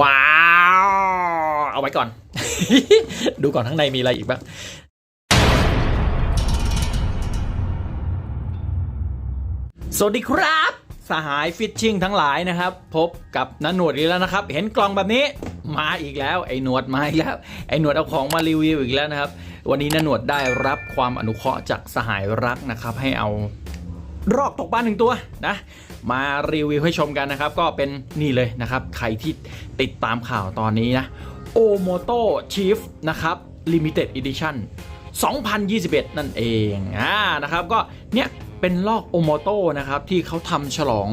ว้าว เอาไว้ก่อน ดูก่อนข้างในมีอะไรอีกบ้างสวัสดีครับ สหายฟิชชิ่งทั้งหลายนะครับ พบกับนันหนวดอีกแล้วนะครับ เห็นกล่องแบบนี้มาอีกแล้ว ไอ้หนวดมาอีกแล้ว ไอ้หนวดเอาของมารีวิวอีกแล้วนะครับ วันนี้นันหนวดได้รับความอนุเคราะห์จากสหายรักนะครับ ให้เอารอกตกบ้านหนึ่งตัวนะ มารีวิวให้ชมกันนะครับ ก็เป็นนี่เลยนะครับ ใครที่ติดตามข่าวตอนนี้นะโอโมโตชีฟนะครับ Limited Edition 2021 นั่นเองอ่านะครับ ก็เนี่ย เป็นลอกโอโมโตนะครับที่เขาทำฉลอง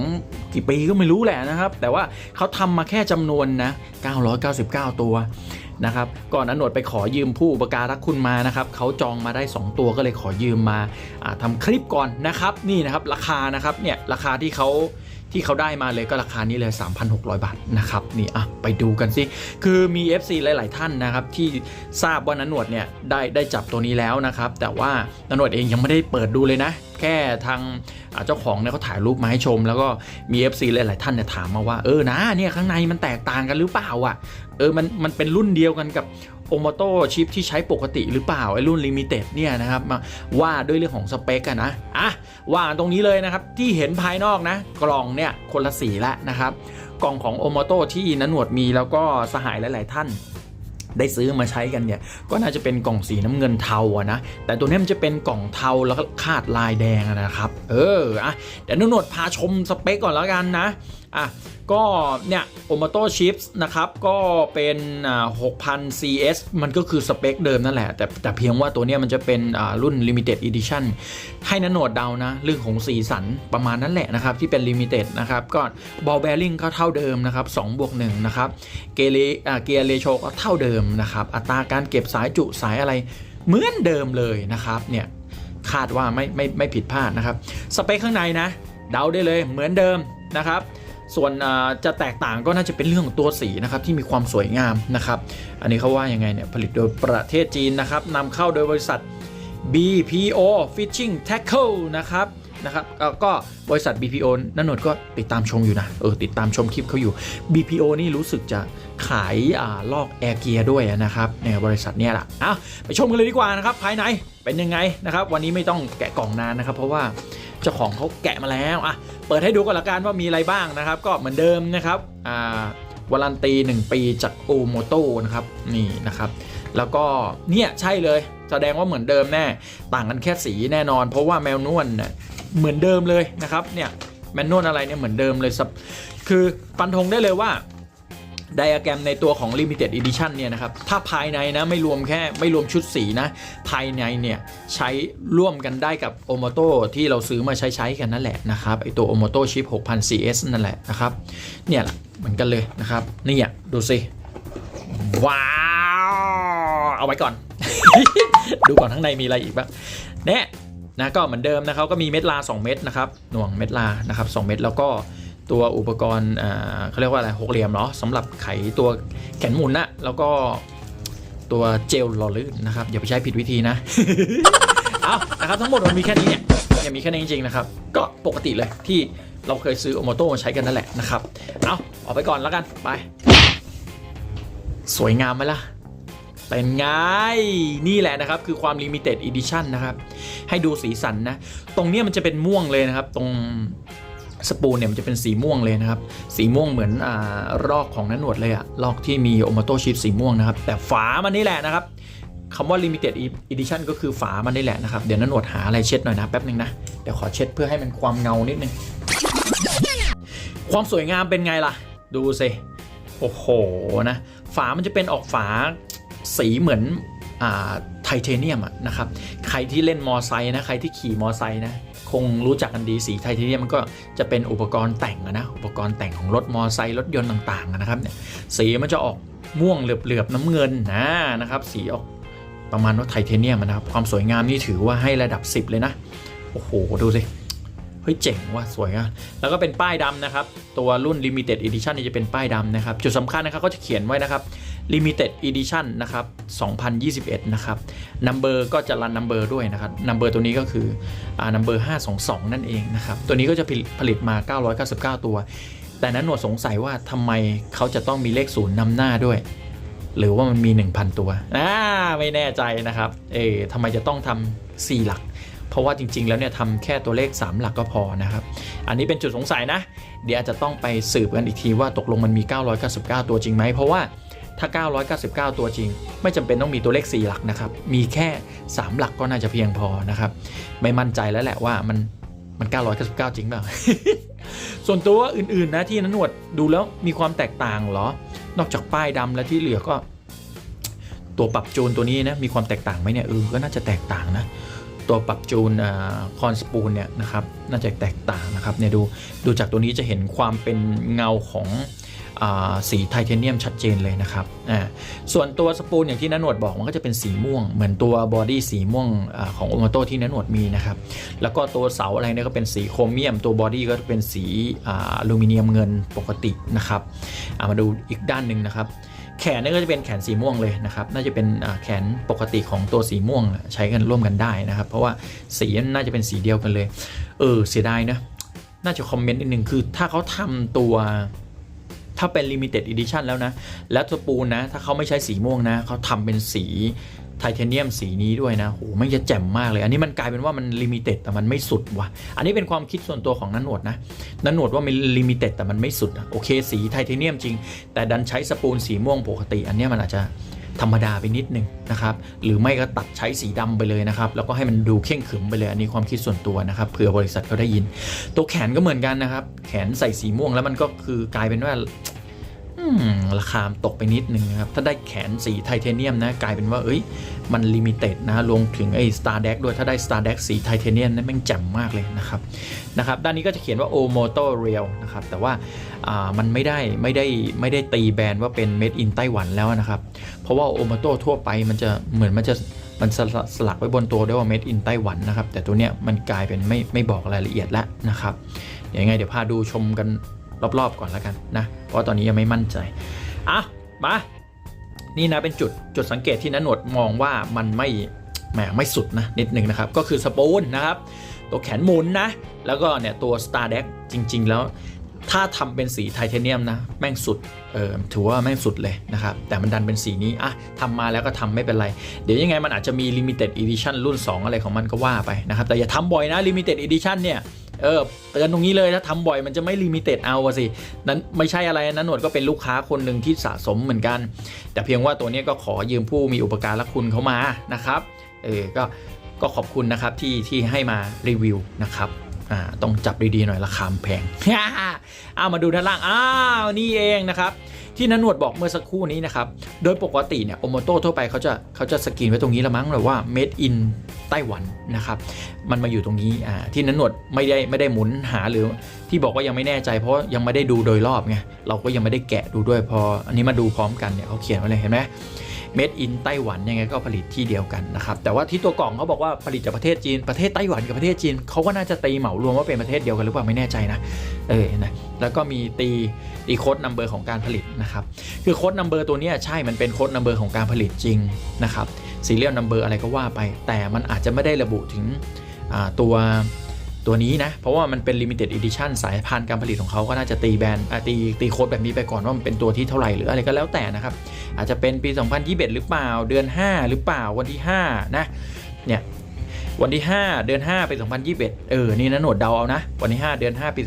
กี่ปีก็ไม่รู้แหละนะครับ แต่ว่าเขาทำมาแค่จำนวนนะ 999 ตัวนะครับก่อนอนวดไปขอยืมผู้อุปการะคุณมานะครับเขาจองมาได้ 2 ตัวก็เลยขอยืมมาทำทำคลิปก่อนนะครับ นี่นะครับราคานะครับเนี่ยราคาที่เขา ที่เขาได้มาเลยก็ราคานี้เลย 3,600 บาทนะครับนี่อะไปดูกันสิคือมี FC หลาย ๆ ท่านนะครับที่ทราบว่านันหนวดเนี่ยได้ได้จับตัวนี้แล้วนะครับ แต่ว่านันหนวดเองยังไม่ได้เปิดดูเลยนะ แค่ทางเจ้าของเนี่ยเขาถ่ายรูปมาให้ชม แล้วก็มี FC หลาย ๆ ท่านเนี่ยถามมาว่าเออนะเนี่ยข้างในมันแตกต่างกันหรือเปล่าอะเออมันมันเป็นรุ่นเดียวกันกับ โอโมโตชิปที่ใช้ปกติหรือเปล่า ไอ้รุ่นลิมิเต็ดเนี่ยนะครับมาว่าด้วยเรื่องของสเปคกันนะอะว่าตรงนี้เลยนะครับ ที่เห็นภายนอกนะ กล่องเนี่ยคนละสีล้วนะครับ กล่องของโอโมโตที่นันหนวดมีแล้วก็สหายหลาย ๆ ท่านได้ซื้อมาใช้กันเนี่ยก็น่าจะเป็นกล่องสีน้ำเงินเทาอะนะแต่ตัวนี้มันจะเป็นกล่องเทาแล้วก็คาดลายแดงนะครับ เอออะเดี๋ยวนันหนวดพาชมสเปคก่อนแล้วกันนะ อะก็เนี่ยโอม o โตชิปส์นะครับก็เป็น6,000 CS มันก็คือสเปคเดิมนั่นแหละ แต่แต่เพียงว่าตัวเนี้ยมันจะเป็นรุ่น Limited Edition ให้นันหนดเดานะ เรื่องของสีสันประมาณนั้นแหละนะครับ ที่เป็น Limited นะครับ ก็บอลแบริ่งก็เท่าเดิมนะครับ2บวก1นะครับเกเรเกียร์เรโชก็เท่าเดิมนะครับ อัตราการเก็บสายจุสายอะไรเหมือนเดิมเลยนะครับเนี่ยคาดว่าไม่ไม่ไม่ผิดพลาดนะครับ สเปคข้างในนะ เดาได้เลยเหมือนเดิมนะครับ ส่วนจะแตกต่างก็น่าจะเป็นเรื่องของตัวสีนะครับที่มีความสวยงามนะครับ อันนี้เขาว่ายังไงเนี่ยผลิตโดยประเทศจีนนะครับนำเข้าโดยบริษัท BPO Fishing Tackle นะครับนะครับก็บริษัท BPO นันนนท์ก็ติดตามชมอยู่นะเออติดตามชมคลิปเขาอยู่ BPO นี่รู้สึกจะขายอ่าลอกแอร์เกียร์ด้วยนะครับเนี่ยบริษัทเนี่ยแหละเอาไปชมกันเลยดีกว่านะครับภายในเป็นยังไงนะครับ วันนี้ไม่ต้องแกะกล่องนานนะครับ เพราะว่า จ้าของเขาแกะมาแล้วอะเปิดให้ดูก่อนละกันว่ามีอะไรบ้างนะครับ ก็เหมือนเดิมนะครับอ่าวารันตี 1 ปีจากโอโมโตนะครับนี่นะครับ แล้วก็เนี่ยใช่เลยแสดงว่าเหมือนเดิมแน่ต่างกันแค่สีแน่นอน เพราะว่าแมวนวลเนี่ยเหมือนเดิมเลยนะครับเนี่ยแมนนวลอะไรเนี่ยเหมือนเดิมเลยสับคือฟันธงได้เลยว่า ไดอะแกรมในตัวของ Limited Edition เนี่ยนะครับ ถ้าภายในนะไม่รวมแค่ไม่รวมชุดสีนะ ภายในเนี่ยใช้ร่วมกันได้กับ o m o t o ที่เราซื้อมาใช้ใช้กันนั่นแหละนะครับไอตัว o m o t o Chip 6000 CS นั่นแหละนะครับ เนี่ยเหมือนกันเลยนะครับ นี่อะดูสิ ว้าว เอาไว้ก่อน ดูก่อนข้างในมีอะไรอีกบ้างเนี่ยนะก็เหมือนเดิมนะครับก็มีเม็ดลา 2 เม็ดนะครับหน่วงเม็ดลานะครับ 2 เม็ดแล้วก็ ตัวอุปกรณ์เขาเรียกว่าอะไรหกเหลี่ยมเนาะสำหรับไขตัวแขนหมุนนะแล้วก็ตัวเจลหล่อลื่นนะครับอย่าไปใช้ผิดวิธีนะเอานะครับทั้งหมดมันมีแค่นี้เนี่ยเนี่ยมีแค่นี้จริงๆนะครับ ก็ปกติเลยที่เราเคยซื้อโอโมโตมาใช้กันนั่นแหละนะครับเอาออกไปก่อนแล้วกันไป สวยงามไหมล่ะเป็นไง นี่แหละนะครับ คือความ Limited Edition นะครับ ให้ดูสีสันนะ ตรงนี้มันจะเป็นม่วงเลยนะครับ ตรง สปูนเนี่ยมันจะเป็นสีม่วงเลยนะครับ สีม่วงเหมือนอ่ารอกของนันหนวดเลยอะลอกที่มีโอม o โตชิปสีม่วงนะครับ แต่ฝามันนี่แหละนะครับคำว่า Limited Edition ก็คือฝามันนี่แหละนะครับ เดี๋ยวนันหนวดหาอะไรเช็ดหน่อยนะแป๊บนึงนะ เดี๋ยวขอเช็ดเพื่อให้มันความเงานิดนึง ความสวยงามเป็นไงล่ะ ดูสิโอ้โหนะ ฝามันจะเป็นออกฝาสีเหมือนอ่าไทเทเนียมอะนะครับ ใครที่เล่นมอไซค์นะ ใครที่ขี่มอไซค์นะ คงรู้จักกันดีสีไทเทเนียมมันก็จะเป็นอุปกรณ์แต่งนะอุปกรณ์แต่งของรถมอไซค์รถยนต์ต่างๆนะครับเนี่ยสีมันจะออกม่วงเหลือบๆน้ำเงินนะนะครับ สีออกประมาณว่าไทเทเนียมนะครับ ความสวยงามนี่ถือว่าให้ระดับ 10 เลยนะ โอ้โห ดูสิเฮ้ยเจ๋งว่ะสวยอะแล้วก็เป็นป้ายดำนะครับ ตัวรุ่น Limited Edition นี่จะเป็นป้ายดำนะครับ จุดสำคัญนะครับก็จะเขียนไว้นะครับ Limited Edition นะครับ 2021 นะครับ Number ก็จะรัน Number ด้วยนะครับ Number ตัวนี้ก็คืออ่า Number 522 นั่นเองนะครับ ตัวนี้ก็จะผลิตผลิตมา 999 ตัว แต่นั้นหนวดสงสัยว่าทำไมเขาจะต้องมีเลขศูนย์นำหน้าด้วย หรือว่ามันมี 1,000 ตัวอ่าไม่แน่ใจนะครับ เออทำไมจะต้องทำ4หลักเพราะว่าจริง ๆ แล้วเนี่ยทำแค่ตัวเลข 3 หลักก็พอนะครับ อันนี้เป็นจุดสงสัยนะ เดี๋ยวอาจจะต้องไปสืบกันอีกทีว่าตกลงมันมี 999 ตัวจริงไหม เพราะว่า ถ้า 999 ตัวจริง ไม่จำเป็นต้องมีตัวเลข 4 หลักนะครับ มีแค่ 3 หลักก็น่าจะเพียงพอนะครับ ไม่มั่นใจแล้วแหละว่ามันมัน 999 จริงเปล่า ส่วนตัวอื่น ๆ นะที่นันหนวดดูแล้วมีความแตกต่างหรอ นอกจากป้ายดำและที่เหลือก็ ตัวปรับจูนตัวนี้นะมีความแตกต่างไหมเนี่ยเออก็น่าจะแตกต่างนะ ตัวปรับจูนคอนสปูลเนี่ยนะครับน่าจะแตกต่างนะครับเนี่ยดูดูจากตัวนี้จะเห็นความเป็นเงาของ สีไทเทเนียมชัดเจนเลยนะครับส่วนตัวสปูลอย่างที่นันหนวดบอกมันก็จะเป็นสีม่วง เหมือนตัวบอดี้สีม่วงอของโอมาโตที่นันหนวดมีนะครับ แล้วก็ตัวเสาอะไรเนี่ยก็เป็นสีโครเมียม ตัวบอดี้ก็เป็นสีอลูมิเนียมเงินปกตินะครับามาดูอีกด้านหนึ่งนะครับ แขนเนี่ยก็จะเป็นแขนสีม่วงเลยนะครับ น่าจะเป็นแขนปกติของตัวสีม่วงใช้กันร่วมกันได้นะครับ เพราะว่าสีน่าจะเป็นสีเดียวกันเลย เออเสียดายนะน่าจะคอมเมนต์นิดนึงคือถ้าเขาทำตัว ถ้าเป็น limited edition แล้วนะ แล้วสปูนนะ ถ้าเขาไม่ใช้สีม่วงนะ เขาทำเป็นสีไทเทเนียมสีนี้ด้วยนะโหไม่จะแจ่มมากเลย อันนี้มันกลายเป็นว่ามันลิมิเต็ดแต่มันไม่สุดว่ะ อันนี้เป็นความคิดส่วนตัวของนันหนวดนะนันหนวดว่ามันลิมิเต็ดแต่มันไม่สุดอะโอเค สีไทเทเนียมจริง แต่ดันใช้สปูนสีม่วงปกติ อันเนี้ยมันอาจจะ ธรรมดาไปนิดนึงนะครับหรือไม่ก็ตัดใช้สีดำไปเลยนะครับแล้วก็ให้มันดูเข่งขึมไปเลย อันนี้ความคิดส่วนตัวนะครับเผื่อบริษัทเขาได้ยิน ตัวแขนก็เหมือนกันนะครับแขนใส่สีม่วงแล้วมันก็คือกลายเป็นว่า ราคาตกไปนิดนึงนะครับ ถ้าได้แขนสีไทเทเนียมนะ กลายเป็นว่า เอ้ย มันลิมิเต็ดนะรวมถึงไอ้ Star d e c ด้วย ถ้าได้ Star d e c สีไทเทเนียมนะแม่งแจ่มมากเลยนะครับ นะครับ ด้านนี้ก็จะเขียนว่า o m o t o Real นะครับ แต่ว่ามันไม่ได้ไม่ได้ไม่ได้ตีแบรนด์ว่าเป็น Made in ไต้หวันแล้วนะครับ เพราะว่า o m o t o ทั่วไปมันจะเหมือนมันจะมันสลักสลักไว้บนตัวด้วยว่า Made in ไต้หวันนะครับ แต่ตัวเนี้ยมันกลายเป็นไม่ไม่บอกรายละเอียดแล้วนะครับเดี๋ยวยังไงเดี๋ยวพาดูชมกัน รอบๆก่อนแล้วกันนะ เพราะตอนนี้ยังไม่มั่นใจอะมานี่นะเป็นจุดจุดสังเกตที่นันหนวดมองว่ามันไม่แหมไม่สุดนะนิดหนึ่งนะครับ ก็คือสปูนนะครับ ตัวแขนหมุนนะ แล้วก็เนี่ยตัว Star d e c จริง ๆ แล้ว ถ้าทำเป็นสีไทเทเนียมนะ แม่งสุดเออถือว่าแม่งสุดเลยนะครับ แต่มันดันเป็นสีนี้อะทำมาแล้วก็ทำไม่เป็นไร เดี๋ยวยังไงมันอาจจะมี Limited Edition รุ่น 2 อะไรของมันก็ว่าไปนะครับ แต่อย่าทำบ่อยนะ Limited Edition เนี่ย เออเตือนตรงนี้เลยถ้าทำบ่อยมันจะไม่ลิมิเต็ดเอาสิ นั้นไม่ใช่อะไรนะหนวดก็เป็นลูกค้าคนหนึ่งที่สะสมเหมือนกัน แต่เพียงว่าตัวนี้ก็ขอยืมผู้มีอุปการะคุณเขามานะครับ เออก็ก็ขอบคุณนะครับที่ที่ให้มารีวิวนะครับอ่าต้องจับดีๆหน่อยราคาแพงเอามาดูด้านล่างอ้าวนี่เองนะครับ ที่นันนวดบอกเมื่อสักครู่นี้นะครับ โดยปกติเนี่ยโอโมโต้ทั่วไปเขาจะเขาจะสกรีนไว้ตรงนี้ละมั้งหรือว่า made in ไต้หวันนะครับ มันมาอยู่ตรงนี้อ่าที่นันนวดไม่ได้ไม่ได้หมุนหาหรือที่บอกว่ายังไม่แน่ใจเพราะยังไม่ได้ดูโดยรอบไงเราก็ยังไม่ได้แกะดูด้วยพอ อันนี้มาดูพร้อมกันเนี่ยเขาเขียนไว้เลยเห็นไหม Made in ไต้หวันยังไงก็ผลิตที่เดียวกันนะครับแต่ว่าที่ตัวกล่องเขาบอกว่าผลิตจากประเทศจีนประเทศไต้หวันกับประเทศจีนเขาก็น่าจะตีเหมารวมว่าเป็นประเทศเดียวกันหรือเปล่าไม่แน่ใจนะเออนะแล้วก็มีตีตีโค้ดนัมเบอร์ของการผลิตนะครับคือโค้ดนัมเบอร์ตัวนี้ใช่มันเป็นโค้ดนัมเบอร์ของการผลิตจริงนะครับซีเรียลนัมเบอร์อะไรก็ว่าไป แต่มันอาจจะไม่ได้ระบุถึงตัว ตัวนี้นะ เพราะว่ามันเป็น limited edition สายพันธุ์การผลิตของเขาก็น่าจะตีแบรนด์อะตีตีโค้ดแบบนี้ไปก่อนว่ามันเป็นตัวที่เท่าไหร่หรืออะไรก็แล้วแต่นะครับ อาจจะเป็นปี 2021 หรือเปล่า เดือน 5 หรือเปล่าวันที่ 5 นะ เนี่ยวันที่ 5 เดือน 5 ปี 2021 เออ นี่นะหนวดเดาเอานะ วันที่ 5 เดือน 5 ปี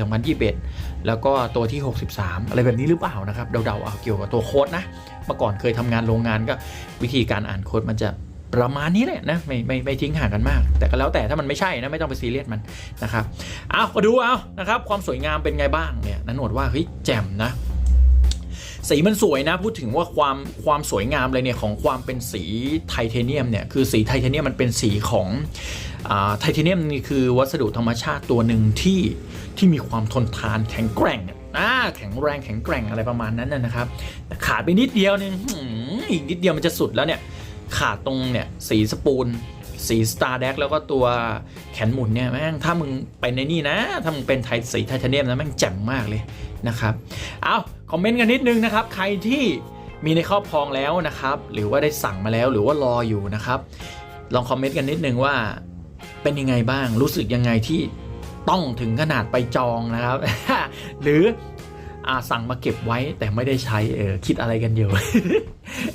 2021 แล้วก็ตัวที่ 63 อะไรแบบนี้หรือเปล่านะครับ เดาๆเอาเกี่ยวกับตัวโค้ดนะ เมื่อก่อนเคยทำงานโรงงานก็วิธีการอ่านโค้ดมันจะ ประมาณนี้แหละนะไม่ไม่ไม่ทิ้งห่างกันมาก แต่ก็แล้วแต่ถ้ามันไม่ใช่นะไม่ต้องไปซีเรียสมันนะครับเอามาดูเอานะครับความสวยงามเป็นไงบ้างเนี่ยนันโหนดว่าเฮ้ยแจ่มนะสีมันสวยนะพูดถึงว่าความความสวยงามเลยเนี่ยของความเป็นสีไทเทเนียมเนี่ยคือสีไทเทเนียมมันเป็นสีของอาไทเทเนียมนี่คือวัสดุธรรมชาติตัวหนึ่งที่ที่มีความทนทานแข็งแกร่งอ่าแข็งแรงแข็งแกร่งอะไรประมาณนั้นนะครับ ขาดไปนิดเดียวนึงอีกนิดเดียวมันจะสุดแล้วเนี่ย ขาดตรงเนี่ยสีสปูน สีสตาร์แดกแล้วก็ตัวแขนหมุนเนี่ยแม่งถ้ามึงเป็นในนี่นะ ถ้ามึงเป็นไทสีไทเทเนียมนะแม่งจ่มมากเลยนะครับ เอาคอมเมนต์กันนิดนึงนะครับ ใครที่มีในครอบครองแล้วนะครับ หรือว่าได้สั่งมาแล้วหรือว่ารออยู่นะครับ ลองคอมเมนต์กันนิดนึงว่าเป็นยังไงบ้างรู้สึกยังไงที่ต้องถึงขนาดไปจองนะครับ หรือ อ่าสั่งมาเก็บไว้แต่ไม่ได้ใช้เออคิดอะไรกันอยู่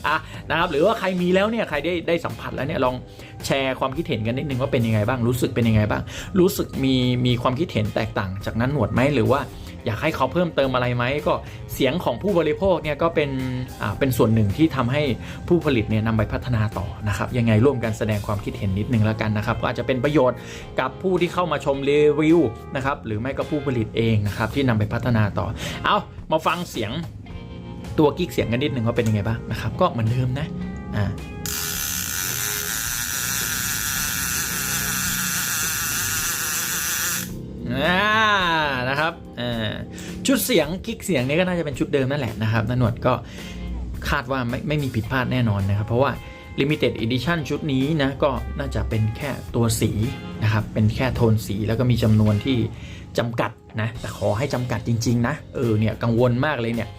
อะนะครับหรือว่าใครมีแล้วเนี่ยใครได้ได้สัมผัสแล้วเนี่ยลองแชร์ความคิดเห็นกันนิดนึงว่าเป็นยังไงบ้างรู้สึกเป็นยังไงบ้าง รู้สึกมีมีความคิดเห็นแตกต่างจากนั้นหนวดไหมหรือว่า อยากให้เขาเพิ่มเติมอะไรไหมก็เสียงของผู้บริโภคเนี่ยก็เป็นเป็นส่วนหนึ่งที่ทำให้ผู้ผลิตเนี่ยนำไปพัฒนาต่อนะครับยังไงร่วมกันแสดงความคิดเห็นนิดนึงแล้วกันนะครับก็อาจจะเป็นประโยชน์กับผู้ที่เข้ามาชมรีวิวนะครับหรือไม่ก็ผู้ผลิตเองนะครับที่นำไปพัฒนาต่อ เอามาฟังเสียงตัวกิ๊กเสียงกันนิดนึงว่าเป็นยังไงบ้างนะครับก็เหมือนเดิมนะอ่าอ่านะครับ ชุดเสียงกิกเสียงนี้ก็น่าจะเป็นชุดเดิมนั่นแหละนะครับนนวดก็คาดว่าไม่ไม่มีผิดพลาดแน่นอนนะครับ เพราะว่า Limited Edition ชุดนี้นะก็น่าจะเป็นแค่ตัวสีนะครับ เป็นแค่โทนสีแล้วก็มีจำนวนที่จำกัดนะแต่ขอให้จำกัดจริง ๆ นะ เออเนี่ยกังวลมากเลยเนี่ย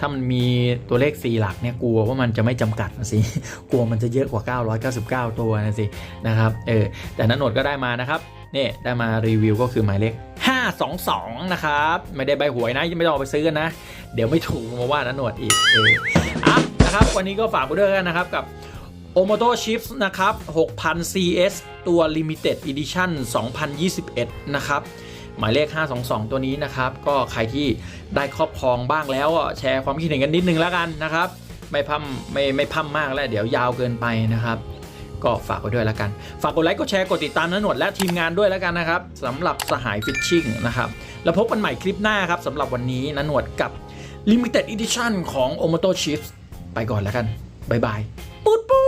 ถ้ามันมีตัวเลข 4 หลักเนี่ยกลัวว่ามันจะไม่จำกัดนะสิ กลัวมันจะเยอะกว่า 999 ตัวนะสินะครับ เออ แต่นันโหนดก็ได้มานะครับนี่ได้มารีวิวก็คือหมายเลข 522 นะครับ ไม่ได้ใบหวยนะยังไม่ต้องไปซื้อกันนะ เดี๋ยวไม่ถูกมาว่านันโหนวดอีกเอออะนะครับ วันนี้ก็ฝากไปด้วยกันนะครับกับ o m o t o Chips นะครับ 6,000 CS ตัว Limited Edition 2021 นะครับ หมายเลข 522 ตัวนี้นะครับ ก็ใครที่ได้ครอบครองบ้างแล้วแชร์ความคิดเห็นกันนิดนึงแล้วกันนะครับ ไม่พั่มไม่ไม่พั่มมากแล้ว เดี๋ยวยาวเกินไปนะครับ ก็ฝากไว้ด้วยแล้วกัน ฝากกดไลค์กดแชร์กดติดตามนันหนวดและทีมงานด้วยแล้วกันนะครับสำหรับสหายฟิชชิ่งนะครับแล้วพบกันใหม่คลิปหน้าครับสำหรับวันนี้นันหนวดกับ Limited Edition ของ o m o t o Chips ไปก่อนแล้วกันบายบาย ปูดปู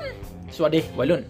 นสวัสดีวัยรุ่น